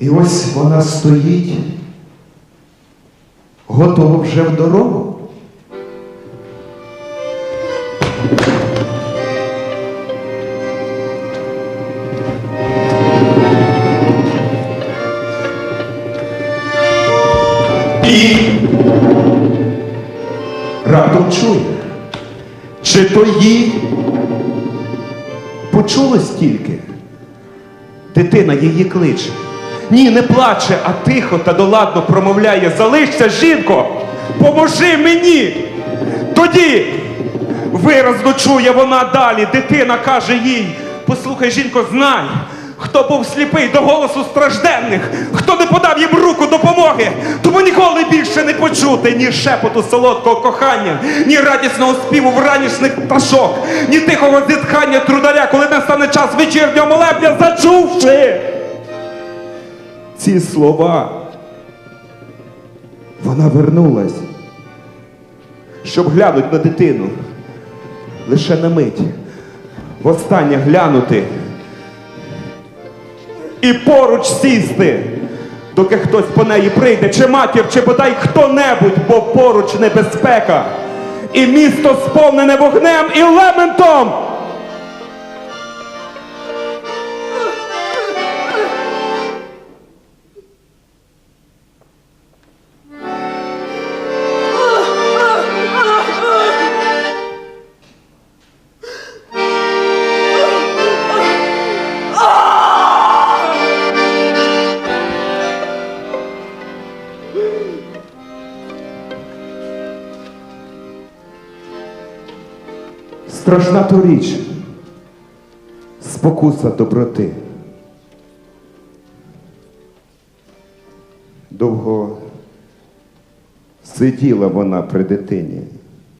І ось вона стоїть, готова вже в дорогу. І раптом чує, чи то їй почулось тільки. Дитина її кличе. Ні, не плаче, а тихо та доладно промовляє: Залишся, жінко, поможи мені. Тоді виразно чує вона далі. Дитина каже їй: Послухай, жінко, знай, хто був сліпий до голосу стражденних, хто не подав їм руку допомоги, тому ніколи більше не почути ні шепоту солодкого кохання, ні радісного співу вранішніх пташок, ні тихого зітхання трударя, коли настане час вечірнього молебня, зачувши ці слова. Вона вернулась, щоб глянути на дитину. Лише на мить. Востаннє глянути. І поруч сісти, доки хтось по неї прийде, чи матір, чи бодай хто-небудь, бо поруч небезпека. І місто сповнене вогнем і лементом. Страшна то річ, спокуса доброти. Довго сиділа вона при дитині.